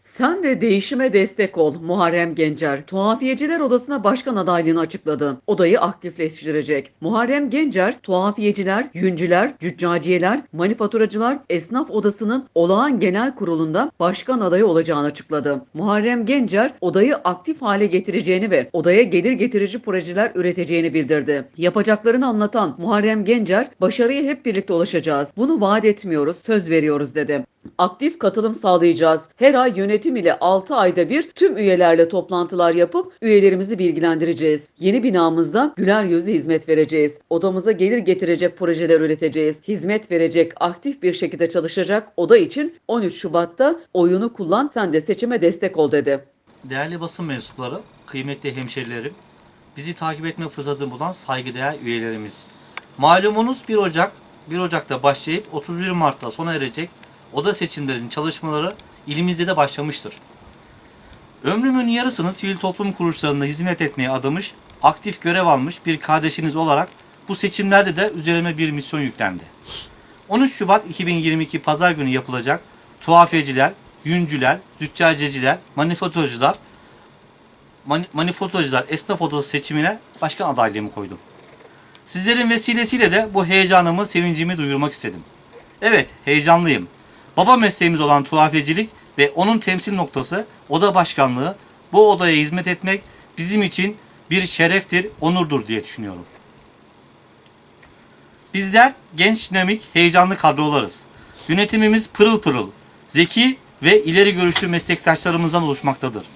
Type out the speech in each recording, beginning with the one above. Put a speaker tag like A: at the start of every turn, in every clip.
A: Sen de değişime destek ol Muharrem Gencer. Tuhafiyeciler Odası'na başkan adaylığını açıkladı. Odayı aktifleştirecek. Muharrem Gencer, tuhafiyeciler, yüncüler, cüccaciyeler, manifaturacılar, esnaf odasının olağan genel kurulunda başkan adayı olacağını açıkladı. Muharrem Gencer, odayı aktif hale getireceğini ve odaya gelir getirici projeler üreteceğini bildirdi. Yapacaklarını anlatan Muharrem Gencer, başarıya hep birlikte ulaşacağız. Bunu vaat etmiyoruz, söz veriyoruz dedi. Aktif katılım sağlayacağız. Her ay yönetim ile 6 ayda bir tüm üyelerle toplantılar yapıp üyelerimizi bilgilendireceğiz. Yeni binamızda güler yüzlü hizmet vereceğiz. Odamıza gelir getirecek projeler üreteceğiz. Hizmet verecek, aktif bir şekilde çalışacak oda için 13 Şubat'ta oyunu kullan sen de seçime destek ol dedi.
B: Değerli basın mensupları, kıymetli hemşerilerim, bizi takip etme fırsatı bulan saygıdeğer üyelerimiz. Malumunuz 1 Ocak, 1 Ocak'ta başlayıp 31 Mart'ta sona erecek oda seçimlerinin çalışmaları ilimizde de başlamıştır. Ömrümün yarısını sivil toplum kuruluşlarında hizmet etmeye adamış, aktif görev almış bir kardeşiniz olarak bu seçimlerde de üzerime bir misyon yüklendi. 13 Şubat 2022 Pazar günü yapılacak tuhafiyeciler, yüncüler, züccaceciler, manifaturacılar, mani, esnaf odası seçimine başkan adaylığımı koydum. Sizlerin vesilesiyle de bu heyecanımı, sevincimi duyurmak istedim. Evet, heyecanlıyım. Baba mesleğimiz olan tuhafiyecilik ve onun temsil noktası oda başkanlığı, bu odaya hizmet etmek bizim için bir şereftir, onurdur diye düşünüyorum. Bizler genç, dinamik, heyecanlı kadrolarız. Yönetimimiz pırıl pırıl, zeki ve ileri görüşlü meslektaşlarımızdan oluşmaktadır.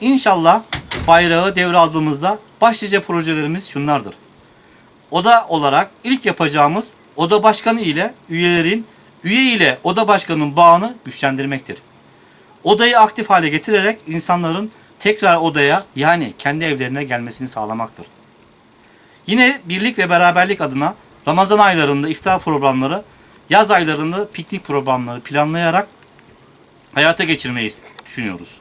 B: İnşallah bayrağı devraldığımızda başlıca projelerimiz şunlardır. Oda olarak ilk yapacağımız oda başkanı ile üyelerin, üye ile oda başkanının bağını güçlendirmektir. Odayı aktif hale getirerek insanların tekrar odaya yani kendi evlerine gelmesini sağlamaktır. Yine birlik ve beraberlik adına Ramazan aylarında iftar programları, yaz aylarında piknik programları planlayarak hayata geçirmeyi düşünüyoruz.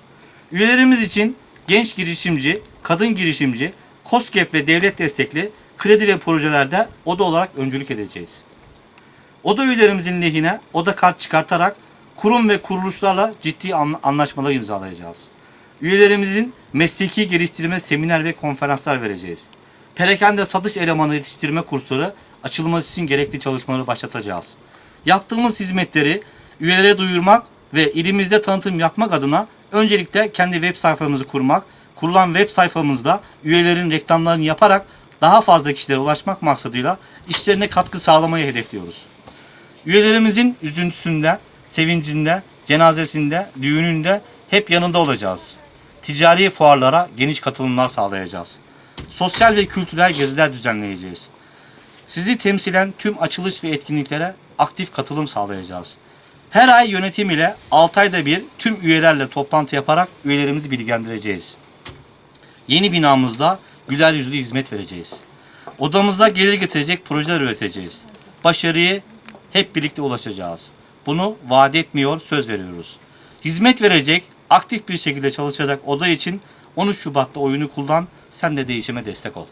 B: Üyelerimiz için genç girişimci, kadın girişimci, KOSGEB ve devlet destekli kredi ve projelerde oda olarak öncülük edeceğiz. Oda üyelerimizin lehine oda kart çıkartarak kurum ve kuruluşlarla ciddi an- anlaşmalar imzalayacağız. Üyelerimizin mesleki geliştirme seminer ve konferanslar vereceğiz. Perakende satış elemanı yetiştirme kursları açılması için gerekli çalışmaları başlatacağız. Yaptığımız hizmetleri üyelere duyurmak ve ilimizde tanıtım yapmak adına öncelikle kendi web sayfamızı kurmak, kurulan web sayfamızda üyelerin reklamlarını yaparak daha fazla kişilere ulaşmak maksadıyla işlerine katkı sağlamayı hedefliyoruz. Üyelerimizin üzüntüsünde, sevincinde, cenazesinde, düğününde hep yanında olacağız. Ticari fuarlara geniş katılımlar sağlayacağız. Sosyal ve kültürel geziler düzenleyeceğiz. Sizi temsilen tüm açılış ve etkinliklere aktif katılım sağlayacağız. Her ay yönetim ile 6 ayda bir tüm üyelerle toplantı yaparak üyelerimizi bilgilendireceğiz. Yeni binamızda güler yüzlü hizmet vereceğiz. Odamızda gelir getirecek projeler üreteceğiz. Başarıyı hep birlikte ulaşacağız. Bunu vaat etmiyor, söz veriyoruz. Hizmet verecek, aktif bir şekilde çalışacak oda için 13 Şubat'ta oyunu kullan, sen de değişime destek ol.